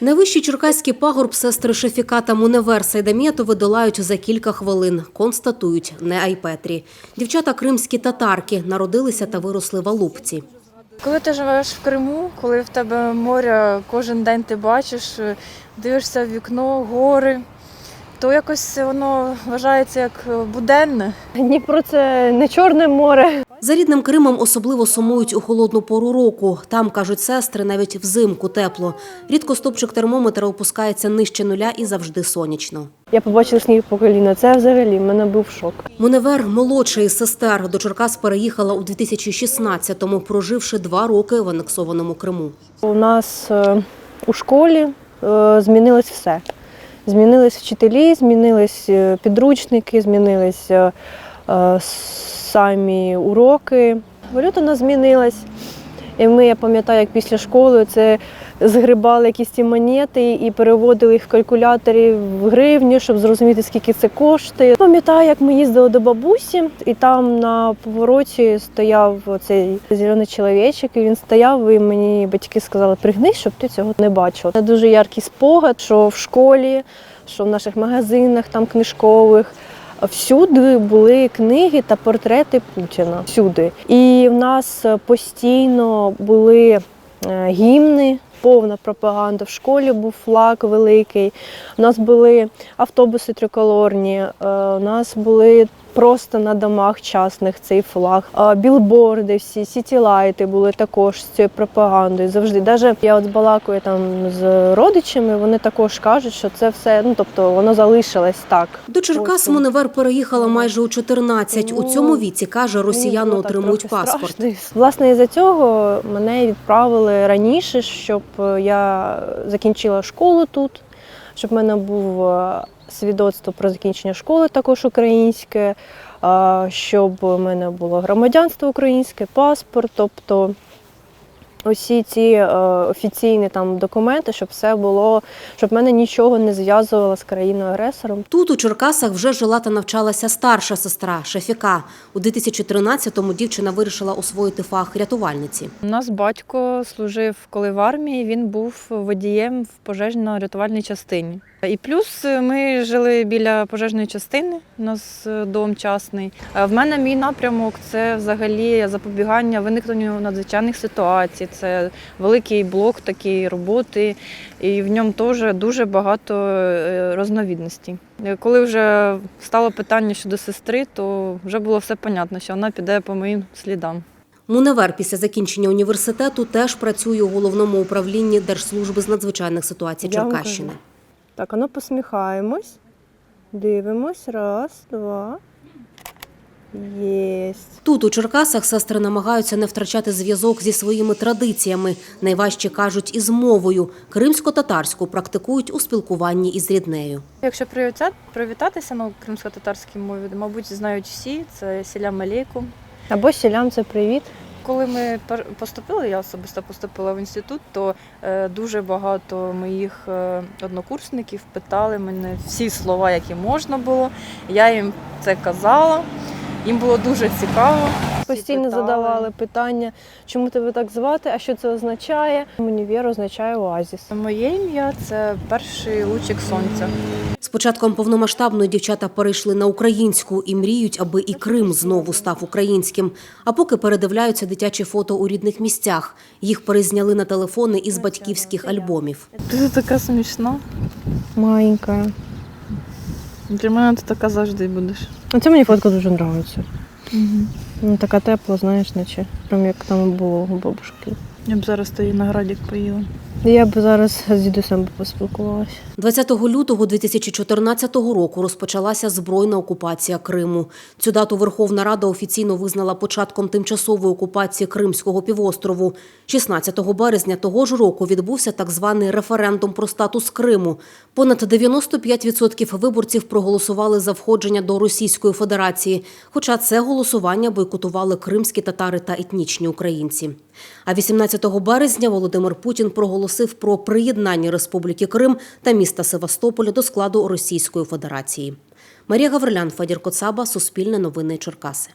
Найвищий черкаський пагорб сестри Шефіка та Муневер Сайдаметови долають за кілька хвилин. Констатують, не Айпетрі. Дівчата кримські татарки народилися та виросли в Алупці. Коли ти живеш в Криму, коли в тебе море кожен день ти бачиш, дивишся в вікно, гори, то якось воно вважається як буденне. Дніпро це не Чорне море. За рідним Кримом особливо сумують у холодну пору року. Там, кажуть сестри, навіть взимку тепло. Рідко стопчик термометра опускається нижче нуля і завжди сонячно. Я побачила сніг по коліна. Це взагалі в мене був шок. Муневер молодша із сестер до Черкас переїхала у 2016-му, проживши два роки в анексованому Криму. У нас е, у школі е, змінилось все. Змінились вчителі, змінились е, підручники, змінились самі уроки. Валюта нас змінилась. І ми, я пам'ятаю, як після школи це згрибали якісь ці монети і переводили їх в калькуляторі в гривню, щоб зрозуміти, скільки це коштує. Пам'ятаю, як ми їздили до бабусі, і там на повороті стояв цей зелений чоловічок, і він стояв, і мені батьки сказали, пригнись, щоб ти цього не бачив. Це дуже яркий спогад, що в школі, що в наших магазинах там книжкових. Всюди були книги та портрети Путіна. Всюди. І в нас постійно були е, гімни, повна пропаганда. В школі був флаг великий. У нас були автобуси триколорні, е, у нас були просто на домах частних цей флаг. А Білборди, всі сітілайти були також з цією пропагандою. Завжди. Даже я от балакаю там з родичами, вони також кажуть, що це все, ну тобто воно залишилось так. До Черкас Потім. Муневер переїхала майже у 14. У цьому віці, каже, росіяни отримують паспорт. страшно. Власне, із-за цього мене відправили раніше, щоб я закінчила школу тут, щоб в мене був е, свідоцтво про закінчення школи, також українське, щоб у мене було громадянство українське, паспорт, тобто. Усі ці е, офіційні там документи, щоб все було, щоб мене нічого не зв'язувало з країною агресором. Тут у Черкасах вже жила та навчалася старша сестра Шефіка. У 2013-му дівчина вирішила освоїти фах рятувальниці. У нас батько служив, коли в армії, він був водієм в пожежно-рятувальній частині. І плюс е, ми жили біля пожежної частини, у нас е, дом частний. В мене мій напрямок це взагалі запобігання виникненню надзвичайних ситуацій. Це великий блок такої роботи, і в ньому теж дуже багато е, розновідностей. Коли вже стало питання щодо сестри, то вже було все понятно, що вона піде по моїм слідам. Муневер після закінчення університету теж працює у головному управлінні Держслужби з надзвичайних ситуацій Черкащини. Так, а ну посміхаємось. Дивимось. Раз, два. Єсть. Тут у Черкасах сестри намагаються не втрачати зв'язок зі своїми традиціями. Найважче кажуть із мовою. Кримсько-татарську практикують у спілкуванні із ріднею. Якщо привіта- привітатися на кримсько-татарській мові, мабуть, знають всі, це сілям алейкум. Або сілям це привіт. Коли ми пер- поступили, я особисто поступила в інститут, то е, дуже багато моїх е, однокурсників питали мене всі слова, які можна було. Я їм це казала. Їм було дуже цікаво. Постійно задавали питання, чому тебе так звати, а що це означає. Універ означає оазіс. Моє ім'я це перший лучик сонця. З початком повномасштабної дівчата перейшли на українську і мріють, аби і Крим знову став українським. А поки передивляються дитячі фото у рідних місцях. Їх перезняли на телефони із батьківських альбомів. Ти така смішна. Маленька. Для мене ти така завжди будеш. А це мені фотка дуже подобається. Ну, така тепла, знаєш, наче. Прям як там було у бабушки. Я б зараз тоді на градік поїла. Я б зараз з дідусем поспілкувалася. 20 лютого 2014 року розпочалася збройна окупація Криму. Цю дату Верховна Рада офіційно визнала початком тимчасової окупації Кримського півострову. 16 березня того ж року відбувся так званий референдум про статус Криму. Понад 95% виборців проголосували за входження до Російської Федерації, хоча це голосування бойкотували кримські татари та етнічні українці. А 18 березня Володимир Путін проголосив про приєднання Республіки Крим та міста Севастополя до складу Російської Федерації. Марія Гаврилян, Федір Коцаба, Суспільне новини Черкаси.